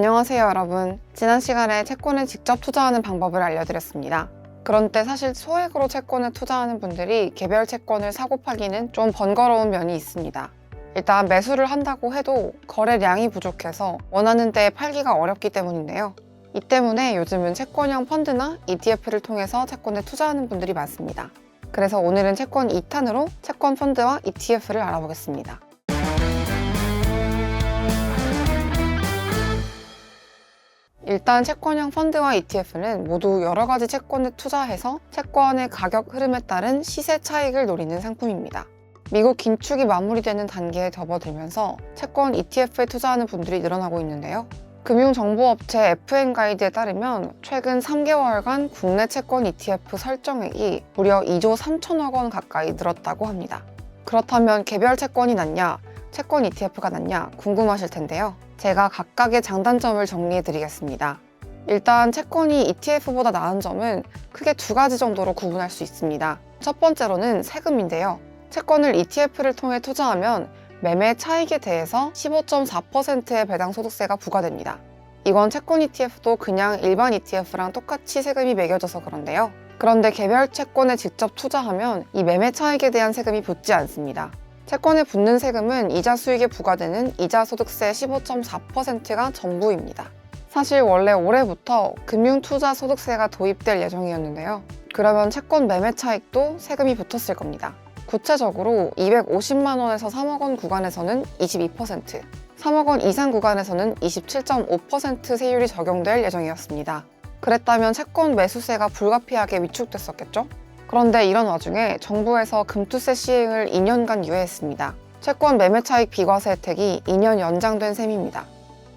안녕하세요 여러분. 지난 시간에 채권에 직접 투자하는 방법을 알려드렸습니다. 그런데 사실 소액으로 채권에 투자하는 분들이 개별 채권을 사고 팔기는 좀 번거로운 면이 있습니다. 일단 매수를 한다고 해도 거래량이 부족해서 원하는 때에 팔기가 어렵기 때문인데요. 이 때문에 요즘은 채권형 펀드나 ETF를 통해서 채권에 투자하는 분들이 많습니다. 그래서 오늘은 채권 2탄으로 채권 펀드와 ETF를 알아보겠습니다 일단 채권형 펀드와 ETF는 모두 여러 가지 채권에 투자해서 채권의 가격 흐름에 따른 시세 차익을 노리는 상품입니다. 미국 긴축이 마무리되는 단계에 접어들면서 채권 ETF에 투자하는 분들이 늘어나고 있는데요. 금융정보업체 FN 가이드에 따르면 최근 3개월간 국내 채권 ETF 설정액이 무려 2조 3천억 원 가까이 늘었다고 합니다. 그렇다면 개별 채권이 낫냐, 채권 ETF가 낫냐 궁금하실 텐데요. 제가 각각의 장단점을 정리해 드리겠습니다. 일단 채권이 ETF보다 나은 점은 크게 두 가지 정도로 구분할 수 있습니다. 첫 번째로는 세금인데요. 채권을 ETF를 통해 투자하면 매매 차익에 대해서 15.4%의 배당 소득세가 부과됩니다. 이건 채권 ETF도 그냥 일반 ETF랑 똑같이 세금이 매겨져서 그런데요. 그런데 개별 채권에 직접 투자하면 이 매매 차익에 대한 세금이 붙지 않습니다. 채권에 붙는 세금은 이자 수익에 부과되는 이자 소득세 15.4%가 전부입니다. 사실 원래 올해부터 금융투자 소득세가 도입될 예정이었는데요. 그러면 채권 매매 차익도 세금이 붙었을 겁니다. 구체적으로 250만 원에서 3억 원 구간에서는 22%, 3억 원 이상 구간에서는 27.5% 세율이 적용될 예정이었습니다. 그랬다면 채권 매수세가 불가피하게 위축됐었겠죠? 그런데 이런 와중에 정부에서 금투세 시행을 2년간 유예했습니다. 채권 매매 차익 비과세 혜택이 2년 연장된 셈입니다.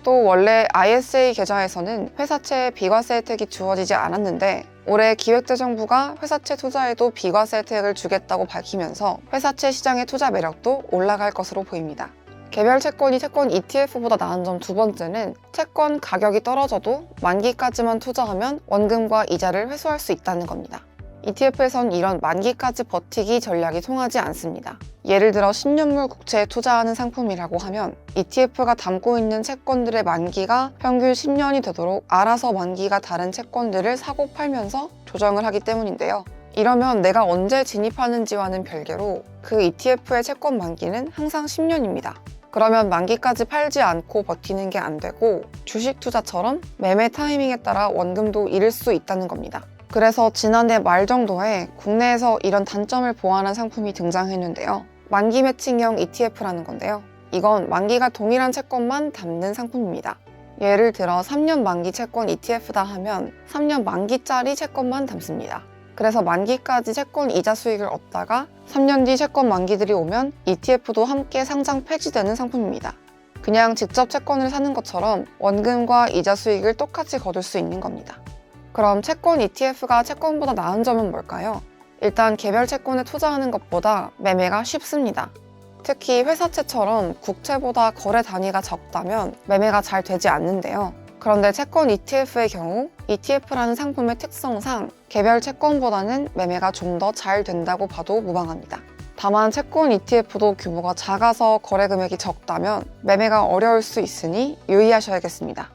또 원래 ISA 계좌에서는 회사채 비과세 혜택이 주어지지 않았는데 올해 기획재정부가 회사채 투자에도 비과세 혜택을 주겠다고 밝히면서 회사채 시장의 투자 매력도 올라갈 것으로 보입니다. 개별 채권이 채권 ETF보다 나은 점 두 번째는 채권 가격이 떨어져도 만기까지만 투자하면 원금과 이자를 회수할 수 있다는 겁니다. ETF에선 이런 만기까지 버티기 전략이 통하지 않습니다. 예를 들어 신년물 국채에 투자하는 상품이라고 하면 ETF가 담고 있는 채권들의 만기가 평균 10년이 되도록 알아서 만기가 다른 채권들을 사고 팔면서 조정을 하기 때문인데요. 이러면 내가 언제 진입하는지와는 별개로 그 ETF의 채권 만기는 항상 10년입니다. 그러면 만기까지 팔지 않고 버티는 게 안 되고 주식 투자처럼 매매 타이밍에 따라 원금도 잃을 수 있다는 겁니다. 그래서 지난해 말 정도에 국내에서 이런 단점을 보완한 상품이 등장했는데요. 만기 매칭형 ETF라는 건데요. 이건 만기가 동일한 채권만 담는 상품입니다. 예를 들어 3년 만기 채권 ETF다 하면 3년 만기짜리 채권만 담습니다. 그래서 만기까지 채권 이자 수익을 얻다가 3년 뒤 채권 만기들이 오면 ETF도 함께 상장 폐지되는 상품입니다. 그냥 직접 채권을 사는 것처럼 원금과 이자 수익을 똑같이 거둘 수 있는 겁니다. 그럼 채권 ETF가 채권보다 나은 점은 뭘까요? 일단 개별 채권에 투자하는 것보다 매매가 쉽습니다. 특히 회사채처럼 국채보다 거래 단위가 적다면 매매가 잘 되지 않는데요. 그런데 채권 ETF의 경우 ETF라는 상품의 특성상 개별 채권보다는 매매가 좀 더 잘 된다고 봐도 무방합니다. 다만 채권 ETF도 규모가 작아서 거래 금액이 적다면 매매가 어려울 수 있으니 유의하셔야겠습니다.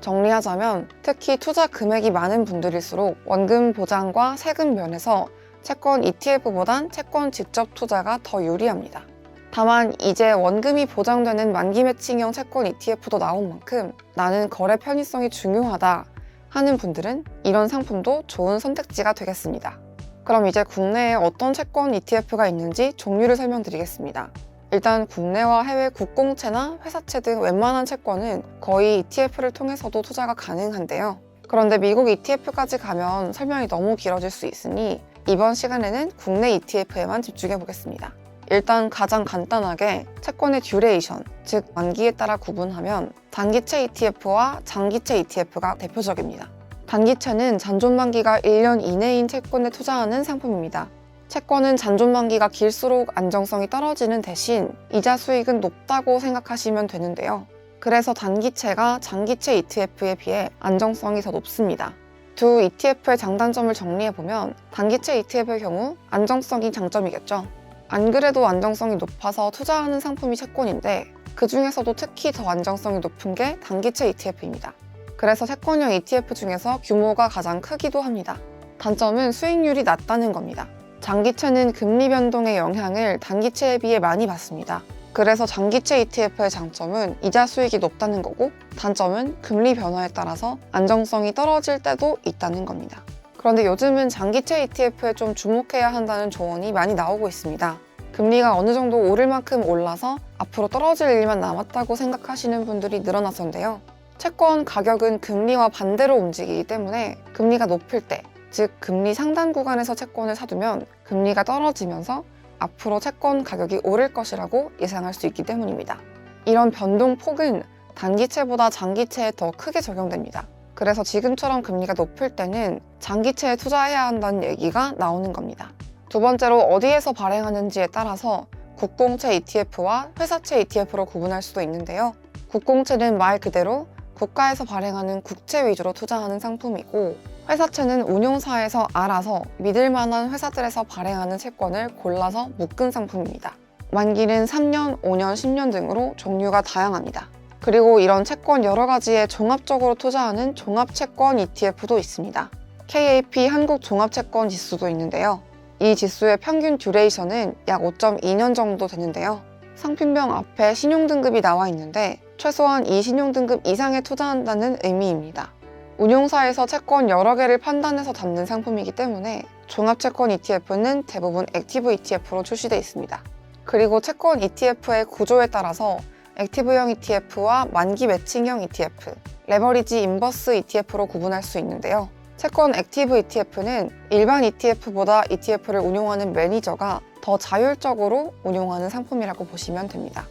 정리하자면 특히 투자 금액이 많은 분들일수록 원금 보장과 세금 면에서 채권 ETF보단 채권 직접 투자가 더 유리합니다. 다만 이제 원금이 보장되는 만기 매칭형 채권 ETF도 나온 만큼 나는 거래 편의성이 중요하다 하는 분들은 이런 상품도 좋은 선택지가 되겠습니다. 그럼 이제 국내에 어떤 채권 ETF가 있는지 종류를 설명드리겠습니다. 일단 국내와 해외 국공채나 회사채 등 웬만한 채권은 거의 ETF를 통해서도 투자가 가능한데요. 그런데 미국 ETF까지 가면 설명이 너무 길어질 수 있으니 이번 시간에는 국내 ETF에만 집중해 보겠습니다. 일단 가장 간단하게 채권의 듀레이션, 즉 만기에 따라 구분하면 단기채 ETF와 장기채 ETF가 대표적입니다. 단기채는 잔존 만기가 1년 이내인 채권에 투자하는 상품입니다. 채권은 잔존만기가 길수록 안정성이 떨어지는 대신 이자 수익은 높다고 생각하시면 되는데요. 그래서 단기채가 장기채 ETF에 비해 안정성이 더 높습니다. 두 ETF의 장단점을 정리해보면 단기채 ETF의 경우 안정성이 장점이겠죠. 안 그래도 안정성이 높아서 투자하는 상품이 채권인데 그 중에서도 특히 더 안정성이 높은 게 단기채 ETF입니다. 그래서 채권형 ETF 중에서 규모가 가장 크기도 합니다. 단점은 수익률이 낮다는 겁니다. 장기채는 금리 변동의 영향을 단기채에 비해 많이 받습니다. 그래서 장기채 ETF의 장점은 이자 수익이 높다는 거고 단점은 금리 변화에 따라서 안정성이 떨어질 때도 있다는 겁니다. 그런데 요즘은 장기채 ETF에 좀 주목해야 한다는 조언이 많이 나오고 있습니다. 금리가 어느 정도 오를 만큼 올라서 앞으로 떨어질 일만 남았다고 생각하시는 분들이 늘어났었는데요. 채권 가격은 금리와 반대로 움직이기 때문에 금리가 높을 때, 즉 금리 상단 구간에서 채권을 사두면 금리가 떨어지면서 앞으로 채권 가격이 오를 것이라고 예상할 수 있기 때문입니다. 이런 변동 폭은 단기채보다 장기채에 더 크게 적용됩니다. 그래서 지금처럼 금리가 높을 때는 장기채에 투자해야 한다는 얘기가 나오는 겁니다. 두 번째로 어디에서 발행하는지에 따라서 국공채 ETF와 회사채 ETF로 구분할 수도 있는데요. 국공채는 말 그대로 국가에서 발행하는 국채 위주로 투자하는 상품이고 회사채는 운용사에서 알아서 믿을 만한 회사들에서 발행하는 채권을 골라서 묶은 상품입니다. 만기는 3년, 5년, 10년 등으로 종류가 다양합니다. 그리고 이런 채권 여러 가지에 종합적으로 투자하는 종합채권 ETF도 있습니다. KAP 한국 종합채권 지수도 있는데요. 이 지수의 평균 듀레이션은 약 5.2년 정도 되는데요. 상품명 앞에 신용등급이 나와 있는데 최소한 이 신용등급 이상에 투자한다는 의미입니다. 운용사에서 채권 여러 개를 판단해서 담는 상품이기 때문에 종합채권 ETF는 대부분 액티브 ETF로 출시되어 있습니다. 그리고 채권 ETF의 구조에 따라서 액티브형 ETF와 만기 매칭형 ETF, 레버리지 인버스 ETF로 구분할 수 있는데요. 채권 액티브 ETF는 일반 ETF보다 ETF를 운용하는 매니저가 더 자율적으로 운용하는 상품이라고 보시면 됩니다.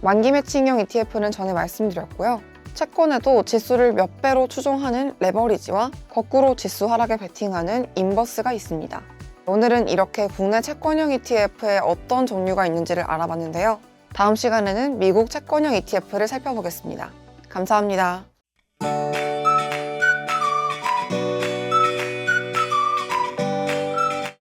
만기 매칭형 ETF는 전에 말씀드렸고요. 채권에도 지수를 몇 배로 추종하는 레버리지와 거꾸로 지수 하락에 베팅하는 인버스가 있습니다. 오늘은 이렇게 국내 채권형 ETF에 어떤 종류가 있는지를 알아봤는데요. 다음 시간에는 미국 채권형 ETF를 살펴보겠습니다. 감사합니다.